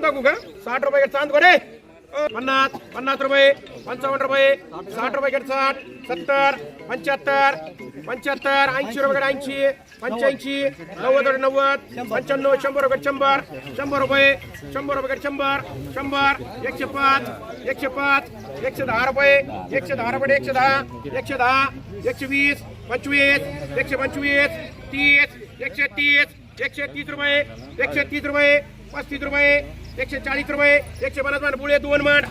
टाकू का साठ रुपये चांदकडे पन्नास पन्नास रुपये पंचावन्न रुपये साठ रुपये गेट साठ सत्तर पंच्याहत्तर पंच्याहत्तर ऐंशी रुपये ऐंशी पंच्याऐंशी नव्वद रुपये नव्वद पंच्याण्णव शंभर रुपये शंभर शंभर रुपये शंभर रुपये शंभर शंभर एकशे पाच एकशे पाच एकशे दहा रुपये एकशे दहा रुपये एकशे दहा एकशे दहा एकशे वीस पंचवीस एकशे पंचवीस तीस एकशे तीस एकशे तीस रुपये एकशे तीस रुपये पस्तीस रुपये एकशे चाळीस रुपये एकशे पन्नास मान पुढे दोन मान.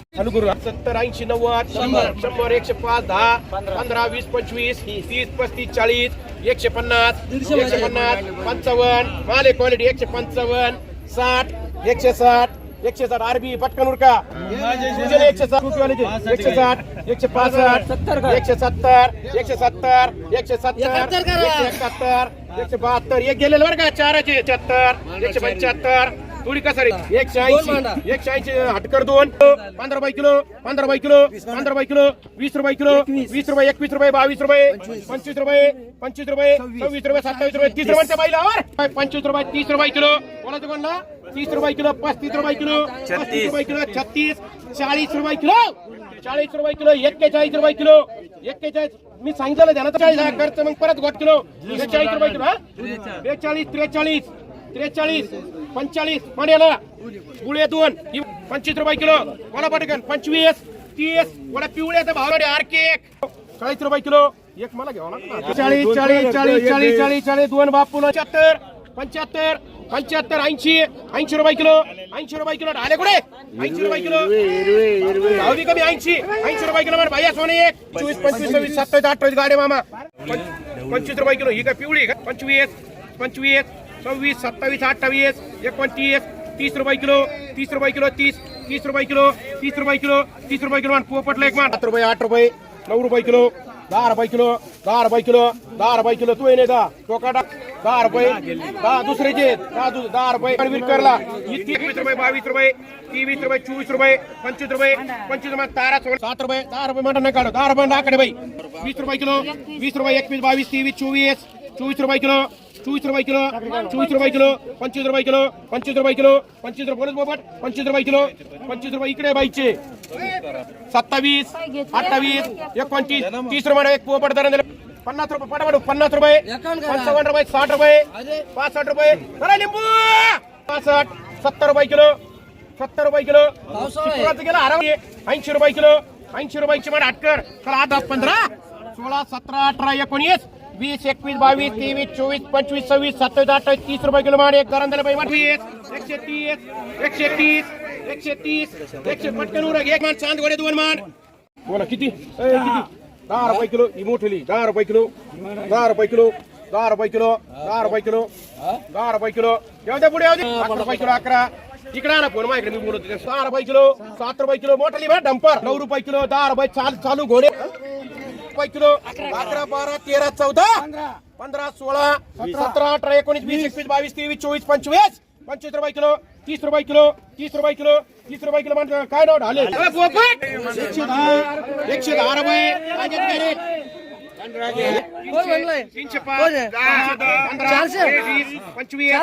सत्तर ऐंशी नव्वद शंभर. शंभर एकशे पाच दहा पंधरा वीस पंचवीस तीस पस्तीस चाळीस एकशे पन्नास एकशे पन्नास पंचावन्न माले क्वालिटी एकशे पंचावन्न साठ एकशे साठ एकशे साठ आरबी पटकन उरका एकशे साठ एक एकशे साठ एकशे पासष्ट एकशे सत्तर एकशे सत्तर एकशे सत्तर एकशे एकाहत्तर एकशे बहात्तर एक गेलेलं बरं का चाराचे एकाहत्तर एकशे पंच्याहत्तर थोडी कसा रे एकशे ऐंशी. एकशे ऐंशी हटकर दोन. पंधरा रुपये किलो पंधरा रुपये किलो पंधरा रुपये किलो वीस रुपये किलो वीस रुपये एकवीस रुपये बावीस रुपये पंचवीस. रुपये पंचवीस रुपये सव्वीस. रुपये सत्तावीस रुपये तीस रुपये बाईला पंचवीस रुपये तीस रुपये किलो. कोणाचं कोणला? तीस रुपये किलो पस्तीस रुपये किलो छत्तीस. रुपये किलो छत्तीस. चाळीस रुपये किलो. चाळीस रुपये किलो एक्केचाळीस रुपये किलो. एक्केचाळीस. मी सांगितलं ध्यानात चाळीस. हा खर्च मग परत गोट किलो. बेचाळीस रुपये किलो हा? बेचाळीस त्रेचाळीस. त्रेचाळीस. पंचाळीस पाण्याला गुळे दोन पंचवीस रुपये किलो. वडा पटकन? पंचवीस तीस. वडा पिवळ्याचा भाव आरके एक. चाळीस रुपये किलो. एक मला घ्यावा लागला चाळीस चाळीस चाळीस चाळीस चाळीस चाळीस. दोन बापूला पंच्याहत्तर पंच्याहत्तर पंच्याहत्तर ऐंशी ऐंशी रुपये किलो. ऐंशी रुपये किलो. आले कुठे? ऐंशी रुपये किलो. भावनी कमी ऐंशी. ऐंशी रुपये किलो मला भैया सोने एक. चोवीस पंचवीस सव्वीस सत्तावीस अठ्ठावीस गाडे मामा. पंचवीस रुपये किलो. ही काय पिवळी का? पंचवीस पंचवीस सव्वीस सत्तावीस अठ्ठावीस एकोणतीस तीस रुपये किलो तीस रुपये किलो तीस तीस रुपये किलो तीस रुपये किलो तीस रुपये किलो पोपटला एक मान सात रुपये आठ रुपये नऊ रुपये किलो दहा रुपये किलो दहा रुपये किलो दहा रुपये किलो तू येणे दहा टोकाटा दहा रुपये दहा दुसऱ्याचे दहा दहा रुपये विरकरला एकवीस रुपये बावीस रुपये तेवीस रुपये चोवीस रुपये पंचवीस रुपये पंचवीस रुपये तारा सोळा सात रुपये दहा रुपये मटन नाही काढू दहा रुपये नाकडे बाई वीस रुपये किलो वीस रुपये एकवीस बावीस तेवीस चोवीस चोवीस रुपये किलो चोवीस रुपये किलो चोवीस रुपये किलो पंचवीस रुपये किलो पंचवीस रुपये किलो पंचवीस रुपये बोपट पंचवीस रुपये किलो पंचवीस रुपये इकडे बाईचे. सत्तावीस अठ्ठावीस एकोणतीस तीस रुपये एक पोपट दर पन्नास रुपये पटापट पन्नास रुपये पंचावन्न रुपये साठ रुपये पासष्ट रुपये. लिंबू! पासष्ट सत्तर रुपये किलो सत्तर रुपये किलो. गेला गेलं ऐंशी रुपये किलो ऐंशी रुपयाची मान अटकर चला आठ दहा पंधरा. सोळा सतरा अठरा एकोणीस. वीस एकवीस बावीस तेवीस चोवीस पंचवीस सव्वीस सत्तावीस अठ्ठावीस तीस रुपये किलो माड एक गरम झालं पाहिजे एकशे तीस एकशे तीस एकशे तीस एकशे पटकन उरक एक मान चांद गोडे दोन मान. बोला किती? दहा रुपये किलो ही मोठली दहा रुपये किलो. दहा रुपये किलो. दहा रुपये किलो. दहा रुपये किलो. दहा रुपये किलो. येऊ द्या पुढे येऊ दे. अकरा रुपये किलो अकरा. इकडे ना फोन माझ्याकडे मी बोलत सहा रुपये किलो सात रुपये किलो. मोठली डंपर. नऊ रुपये किलो दहा रुपये. चाल चालू घोडे. रुपये किलो. अकरा बारा तेरा चौदा. पंधरा. सोळा सतरा. अठरा एकोणीस वीस एकवीस बावीस तेवीस चोवीस पंचवीस. पंचवीस रुपये किलो तीस रुपये किलो तीस रुपये किलो तीस रुपये किलो म्हणजे काय नाव ढाले? एकशे दहा एकशे दहा रुपये? तीनशे पाच वीस पंचवीस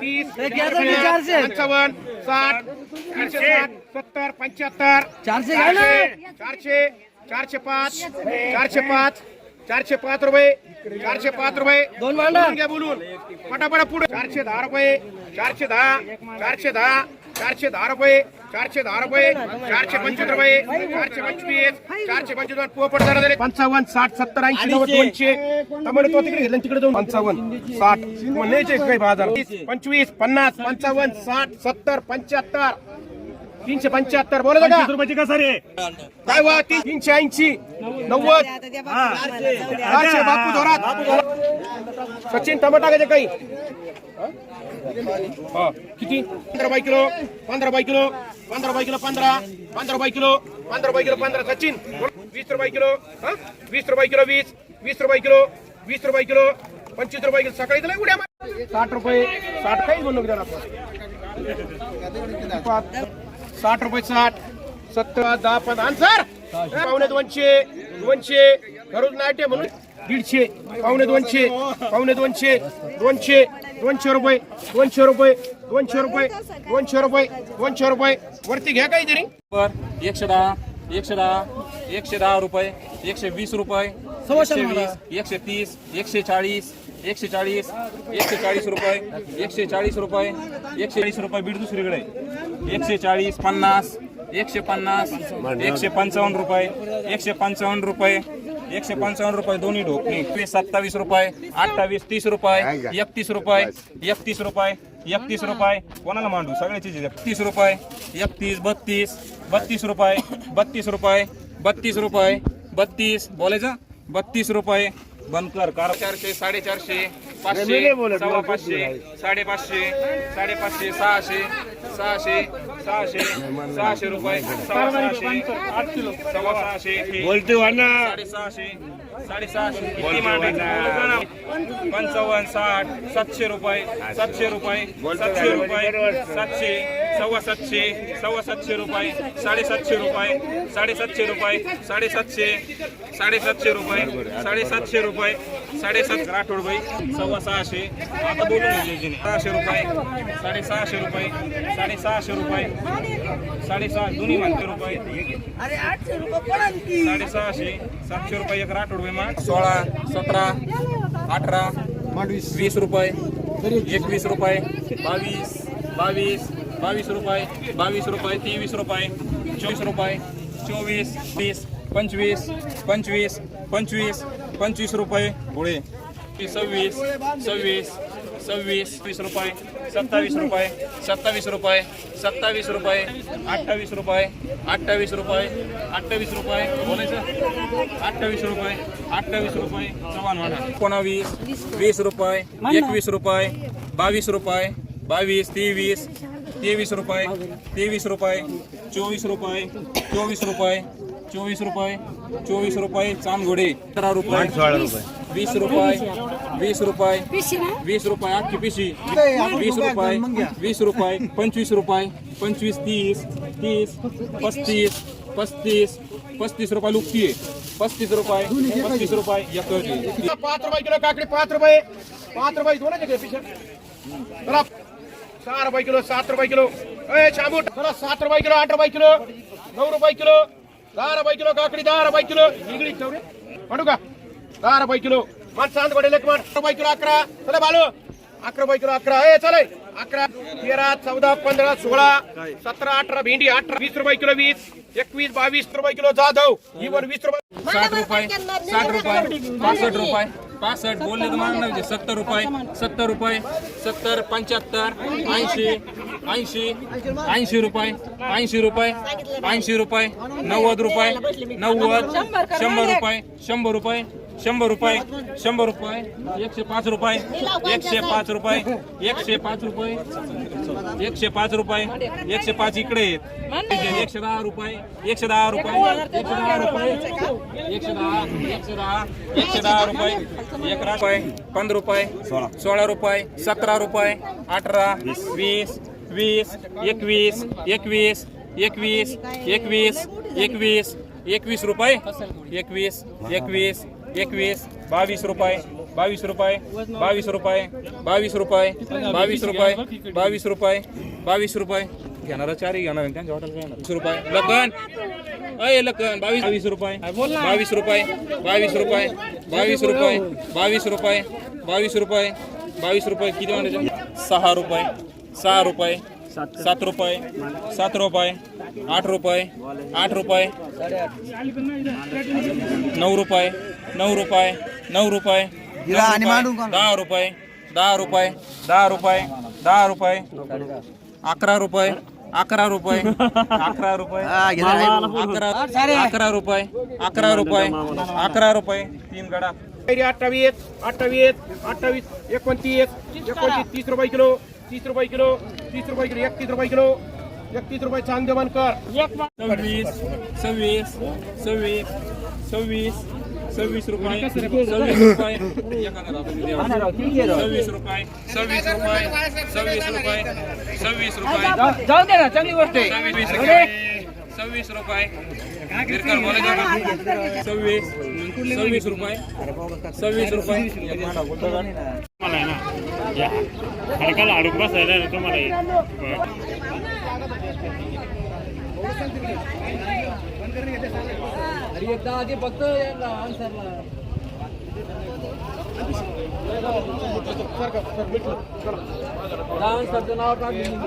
तीस पंचावन्न साठ तीनशे साठ सत्तर पंच्याहत्तर चारशे चारशे. चारशे पाच चारशे पाच चारशे पाच रुपये चारशे पाच रुपये. दोन घ्या बोलून. पटापटा पुढे. चारशे दहा रुपये चारशे दहा चारशे दहा चारशे दहा रुपये चारशे दहा रुपये चारशे पंचवीस रुपये चारशे पंचवीस चारशे पंचवीस पोपट जरा झाले पंचावन्न साठ सत्तर ऐंशी नव्वद दोनशे. टमाटे तो तिकडे घेतलं तिकडे जाऊन पंचावन्न साठ. न्यायचे काही बाजार. पंचवीस पन्नास पंचावन्न साठ सत्तर पंच्याहत्तर. तीनशे पंच्याहत्तर. बोला का रुपयाची कसा रे काय वा ती तीनशे ऐंशी. नव्वद. चारशे बापू धोरात सचिन टमाटा टाकायचे काही? हा, किती? पंधरा बाय किलो. पंधरा बाय किलो. पंधरा बाय किलो पंधरा. पंधरा बाय किलो. पंधरा बाय किलो पंधरा. सचिन वीस रुपये किलो. हा? वीस रुपये किलो वीस. वीस रुपये किलो. वीस रुपये किलो. पंचवीस रुपये किलो. सकाळी दिला उड्या मार. साठ रुपये. साठ काही म्हणू द्या आपण. साठ रुपये साठ सत्तर दहा पंधरा आन्सर पावणे दोनशे दोनशे घरून नाट्य म्हणून दीडशे पावणे दोनशे पावणे दोनशे दोनशे दोनशे रुपये दोनशे रुपये दोनशे रुपये दोनशे रुपये दोनशे रुपये. वरती घ्या काहीतरी. एकशे दहा एकशे दहा. एकशे दहा रुपये एकशे वीस रुपये एकशे वीस एकशे तीस एकशे चाळीस एकशे चाळीस एकशे चाळीस रुपये एकशे चाळीस रुपये एकशे चाळीस रुपये बीड दुसरीकडे. एकशे चाळीस पन्नास एकशे पन्नास एकशे पंचावन्न रुपये एकशे पंचावन्न रुपये एकशे पंचावन्न रुपये दोन्ही ढोकणी वीस सत्तावीस रुपये अठ्ठावीस तीस रुपये एकतीस रुपये एकतीस रुपये एकतीस रुपये. कोणाला मांडू? सगळ्याची एकतीस रुपये एकतीस बत्तीस बत्तीस रुपये बत्तीस रुपये बत्तीस रुपये बत्तीस. बोलायचं? बत्तीस रुपये. बंद कर कार चारशे साडेचारशे पाचशे सव्वा पाचशे साडेपाचशे साडेपाचशे सहाशे सहाशे सहाशे सहाशे रुपये सव्वा सहाशे आठ किलो. सव्वा सहाशे बोलते साडेसहाशे साडेसहाशे. किती मांडायचं? पंचावन्न साठ सातशे रुपये सातशे रुपये सातशे रुपये सातशे. सव्वा सातशे सव्वा सातशे रुपये साडेसातशे रुपये साडेसातशे रुपये साडेसातशे साडेसातशे रुपये साडेसातशे रुपये साडेसात आठवड रुपये सव्वा सहाशे आता बोलून घ्यायचे. सहाशे रुपये साडेसहाशे रुपये साडेसहाशे रुपये साडेसहा दोन्ही म्हणते रुपये. साडेसहाशे सातशे रुपये एक आठवड रुपये मग. सोळा सतरा अठरा वीस रुपये एकवीस रुपये बावीस बावीस बावीस रुपये बावीस रुपये तेवीस रुपये चोवीस रुपये चोवीस वीस पंचवीस पंचवीस पंचवीस पंचवीस रुपये पुढे सव्वीस सव्वीस सव्वीस वीस रुपये सत्तावीस रुपये सत्तावीस रुपये सत्तावीस रुपये अठ्ठावीस रुपये अठ्ठावीस रुपये अठ्ठावीस रुपये बोलायचं? अठ्ठावीस रुपये अठ्ठावीस रुपये चव्हाण म्हणा एकोणावीस वीस रुपये एकवीस रुपये बावीस रुपये बावीस तेवीस तेवीस रुपये तेवीस रुपये चोवीस रुपये चोवीस रुपये चोवीस रुपये चोवीस रुपये चांदगोडे. अठरा रुपये वीस रुपये वीस रुपये वीस रुपये अख्खी पिशी. वीस रुपये वीस रुपये पंचवीस रुपये पंचवीस तीस तीस पस्तीस पस्तीस पस्तीस रुपये लुकती पस्तीस रुपये पस्तीस रुपये एक पाच रुपये किलो काकडी पाच रुपये पाच रुपये दोन आहे पिशा चला. सहा रुपये किलो सात रुपये किलो. ए शामू चला सात रुपये किलो आठ रुपये किलो. नऊ रुपये किलो. दहा रुपये किलो काकडी दहा रुपये किलो. निगडी चौरे म्हणू का? दहा रुपये किलो. मन सांत पडेल एक मन रुपये किलो अकरा. चला बालू अकरा रुपये किलो अकरा. ए चले अकरा तेरा चौदा पंधरा सोळा सतरा अठरा भेंडी अठरा वीस रुपये किलो वीस. एकवीस बावीस रुपये किलो जाधव. ही वर वीस रुपये. साठ रुपये साठ रुपये पासष्ट रुपये. पासष्ट बोलले तर मागणार म्हणजे सत्तर रुपये सत्तर रुपये सत्तर पंच्याहत्तर ऐंशी ऐंशी ऐंशी रुपये ऐंशी रुपये ऐंशी रुपये नव्वद रुपये नव्वद शंभर रुपये शंभर रुपये शंभर रुपये शंभर रुपये एकशे पाच रुपये एकशे पाच रुपये एकशे पाच रुपये एकशे पाच रुपये एकशे पाच इकडे आहेत एकशे दहा रुपये एकशे दहा रुपये एकशे दहा रुपये एकशे दहा एकशे दहा एकशे दहा रुपये एक रुपये पंधरा रुपये सोळा रुपये सतरा रुपये अठरा वीस वीस एकवीस एकवीस एकवीस एकवीस एकवीस एकवीस रुपये एकवीस एकवीस एकवीस बावीस रुपये बावीस रुपये बावीस रुपये बावीस रुपये बावीस रुपये बावीस रुपये बावीस रुपये घेणार चारही घेणार त्यांच्या हॉटेल घेणार वीस रुपये लखन अय लखन बावीस बावीस रुपये बावीस रुपये बावीस रुपये बावीस रुपये बावीस रुपये बावीस रुपये बावीस रुपये किती म्हणायचे सहा रुपये सहा रुपये सात रुपये सात रुपये आठ रुपये आठ रुपये नऊ रुपये नऊ रुपये नऊ रुपये दहा रुपये दहा रुपये दहा रुपये दहा रुपये अकरा रुपये अकरा रुपये अकरा रुपये अकरा अकरा रुपये अकरा रुपये अकरा रुपये तीन गडा. अठ्ठावीस अठ्ठावीस अठ्ठावीस एकोणतीस एकोणतीस तीस रुपये किलो. तीस रुपये किलो तीस रुपये किलो एकतीस रुपये किलो एकतीस रुपये चांदेमान कर सव्वीस सव्वीस सव्वीस सव्वीस सव्वीस रुपये सव्वीस रुपये सव्वीस रुपये सव्वीस रुपये सव्वीस रुपये सव्वीस रुपये. जाऊ दे ना चांगली गोष्ट आहे. सव्वीस रुपये सव्वीस रुपये? सव्वीस सव्वीस रुपये सव्वीस रुपये. हलका लाडूक बसायला ना तुम्हाला हे. अरे एकदा आधी फक्त यांना आन्सरला आन्सरचं नाव टाकलं